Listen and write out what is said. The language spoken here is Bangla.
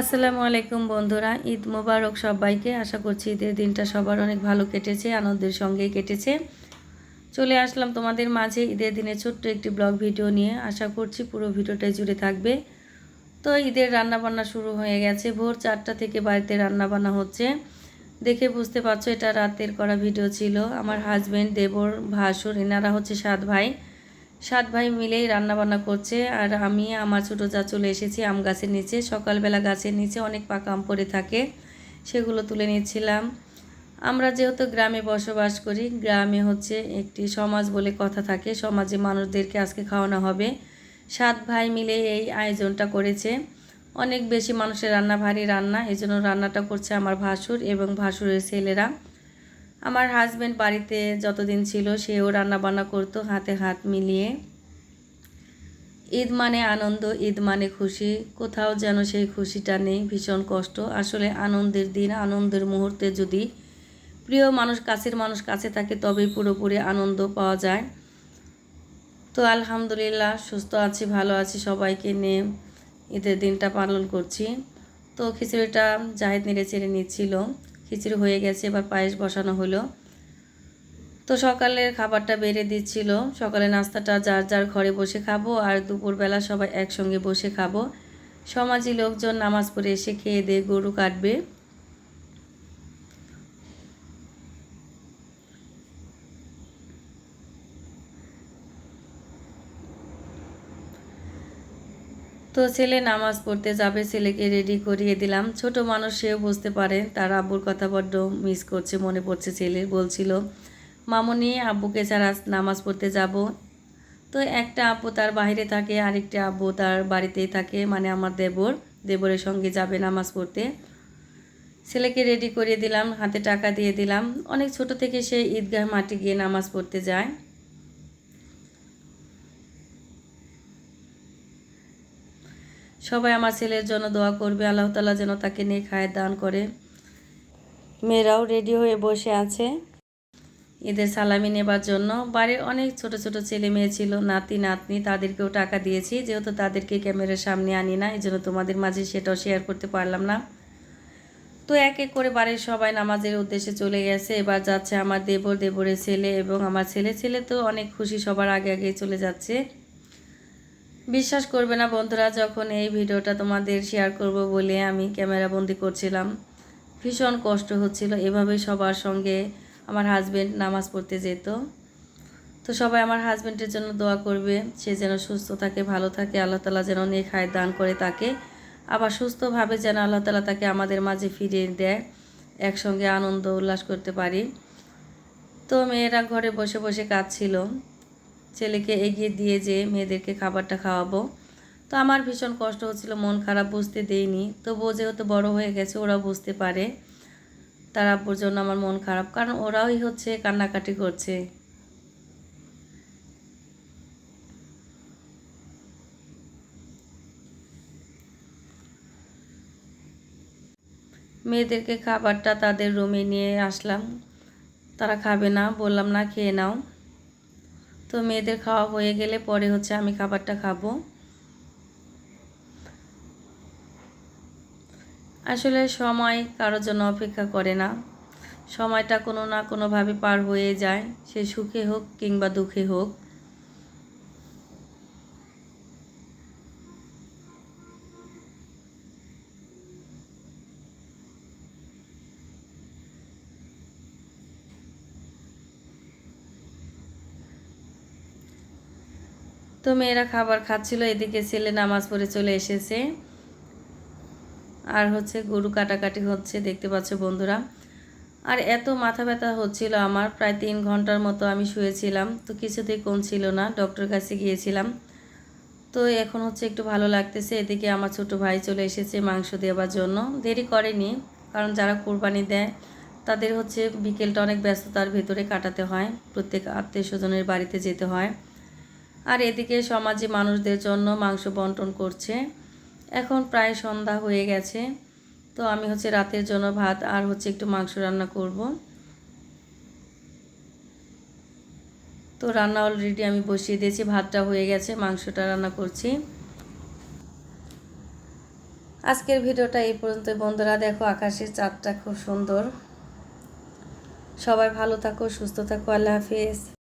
আসসালামু আলাইকুম বন্ধুরা, ঈদ মোবারক সবাইকে। আশা করছি ঈদের দিনটা সবার অনেক ভালো কেটেছে, আনন্দের সঙ্গেই কেটেছে। চলে আসলাম তোমাদের মাঝে ঈদের দিনে ছোট্ট একটি ব্লগ ভিডিও নিয়ে। আশা করছি পুরো ভিডিওটাই জুড়ে থাকবে। তো ঈদের রান্নাবান্না শুরু হয়ে গেছে। ভোর চারটা থেকে বাড়িতে রান্নাবান্না হচ্ছে। দেখে বুঝতে পারছ, এটা রাতের করা ভিডিও ছিল। আমার হাজব্যান্ড দেবর, ভাসুর, এনারা হচ্ছে সাত ভাই। সাত ভাই মিলেই রান্নাবান্না করছে আর আমি, আমার ছোটো যা চলে এসেছি আম গাছের নিচে। সকালবেলা গাছের নিচে অনেক পাকা আম পড়ে থাকে, সেগুলো তুলে নিচ্ছিলাম। আমরা যেহেতু গ্রামে বসবাস করি, গ্রামে হচ্ছে একটি সমাজ বলে কথা থাকে, সমাজে মানুষদেরকে আজকে খাওয়ানো হবে। সাত ভাই মিলে এই আয়োজনটা করেছে। অনেক বেশি মানুষের রান্না ভারী রান্না এই জন্য রান্নাটা করছে আমার ভাসুর এবং ভাসুরের ছেলেরা। আমার হাজব্যান্ড বাড়িতে যতদিন ছিল, সেও রান্না বান্না করতো হাতে হাত মিলিয়ে। ঈদ মানে আনন্দ, ঈদ মানে খুশি। কোথাও যেন সেই খুশিটা নেই, ভীষণ কষ্ট। আসলে আনন্দের দিন, আনন্দের মুহূর্তে যদি প্রিয় মানুষ, কাছের মানুষ কাছে থাকে, তবেই পুরোপুরি আনন্দ পাওয়া যায়। তো আলহামদুলিল্লাহ, সুস্থ আছি, ভালো আছি, সবাইকে নিয়ে ঈদের দিনটা পালন করছি। তো খিচুড়িটা জাহেদ নেড়ে চেড়ে নিচ্ছিল। খিচুড়ি হয়ে গেছে, এবার পায়েস বসানো হলো। তো সকালের খাবারটা বেড়ে দিচ্ছিল। সকালে নাস্তাটা যার যার ঘরে বসে খাব আর দুপুরবেলা সবাই একসঙ্গে বসে খাব। সমাজী লোকজন নামাজ পড়ে এসে খেয়ে দিয়ে গরু কাটবে। তো ছেলে নামাজ পড়তে যাবে, ছেলেকে রেডি করিয়ে দিলাম। ছোট মানুষ সেও বুঝতে পারে, তার আব্বুর কথা বড্ড মিস করছে, মনে পড়ছে ছেলে বলছিল, মামনি, আব্বুকে ছাড়া নামাজ পড়তে যাব? তো একটা আব্বু তার বাইরে থাকে, আরেকটা আব্বু তার বাড়িতেই থাকে মানে আমার দেবর, দেবরের সঙ্গে যাবে নামাজ পড়তে। ছেলেকে রেডি করিয়ে দিলাম, হাতে টাকা দিয়ে দিলাম। অনেক ছোট থেকে সে ঈদগাহ মাটি গিয়ে নামাজ পড়তে যায়। সবাই আমার ছেলের জন্য দোয়া করবে, আল্লাহ তালা যেন তাকে নিয়ে খায় দান করে। মেয়েরাও রেডি হয়ে বসে আছে ঈদের সালামি নেবার জন্য। বাড়ির অনেক ছোট ছোট ছেলে মেয়ে ছিল, নাতি, নাতনি, তাদেরকেও টাকা দিয়েছি, যেহেতু তাদেরকে ক্যামেরার সামনে আনি না এই জন্য তোমাদের মাঝে সেটাও শেয়ার করতে পারলাম না। তো এক এক করে বাড়ির সবাই নামাজের উদ্দেশ্যে চলে গেছে, এবার যাচ্ছে আমার দেবর, দেবরের ছেলে এবং আমার ছেলে। ছেলে তো অনেক খুশি, সবার আগে আগে চলে যাচ্ছে। বিশ্বাস করবে না বন্ধুরা যখন এই ভিডিওটা তোমাদের শেয়ার করব বলে আমি ক্যামেরা বন্দি করছিলাম। ভীষণ কষ্ট হচ্ছিল। এভাবেই সবার সঙ্গে আমার হাজব্যান্ড নামাজ পড়তে যেত। তো সবাই আমার হাজব্যান্ডের জন্য দোয়া করবে। সে যেন সুস্থ থাকে, ভালো থাকে। আল্লাহ তালা যেন নিয়ে খায় দান করে তাকে। আবার সুস্থভাবে যেন আল্লাহ তালা তাকে আমাদের মাঝে ফিরিয়ে দেয়। একসঙ্গে আনন্দ উল্লাস করতে পারি। তো মেয়েরা ঘরে বসে বসে কাঁদছিল। ছেলেকে এগিয়ে দিয়ে যে মেয়েদেরকে খাবারটা খাওয়াবো। তো আমার ভীষণ কষ্ট হচ্ছিল, মন খারাপ বুঝতে দেইনি। তবুও যেহেতু বড় হয়ে গেছে ওরা বুঝতে পারে তার আব্বুর জন্য আমার মন খারাপ, কারণ ওরাই হচ্ছে কান্নাকাটি করছে। মেয়েদেরকে খাবারটা তাদের রুমে নিয়ে আসলাম। তারা খাবে না, বললাম, না, খেয়ে নাও। তো মেয়েদের খাওয়া হয়ে গেলে পরে হচ্ছে আমি খাবারটা খাব। আসলে সময় কারোর জন্য অপেক্ষা করে না। সময়টা কোনো না কোনোভাবে পার হয়ে যায়। সে সুখে হোক কিংবা দুঃখে হোক। তো মেয়েরা খাবার খাচ্ছিল, এদিকে ছেলে নামাজ পড়ে চলে এসেছে। আর হচ্ছে গরু কাটাকাটি হচ্ছে, দেখতে পাচ্ছ বন্ধুরা। আর এত মাথা ব্যথা হচ্ছিল আমার, প্রায় তিন ঘণ্টার মতো আমি শুয়েছিলাম, তো কিছুতেই কমছিল না ডক্টর কাছে গিয়েছিলাম। তো এখন হচ্ছে একটু ভালো লাগতেছে, এদিকে আমার ছোট ভাই চলে এসেছে মাংস দেওয়ার জন্য। দেরি করেনি, কারণ যারা কোরবানি দেয়, তাদের হচ্ছে বিকেলটা অনেক ব্যস্ততার ভেতরে কাটাতে হয়, প্রত্যেক আত্মীয় স্বজনের বাড়িতে যেতে হয়। আর এদিকে সমাজে মানুষদের জন্য মাংস বন্টন করছে। এখন প্রায় সন্ধ্যা হয়ে গেছে। তো আমি হচ্ছে রাতের জন্য ভাত আর হচ্ছে একটু মাংস রান্না করব। তো রান্না অলরেডি আমি বসিয়ে দিয়েছি, ভাতটা হয়ে গেছে, মাংসটা রান্না করছি। আজকের ভিডিওটা এই পর্যন্ত বন্ধুরা, দেখো আকাশের চাঁদটা খুব সুন্দর। সবাই ভালো থাকো, সুস্থ থাকো, আল্লাহ হাফিজ।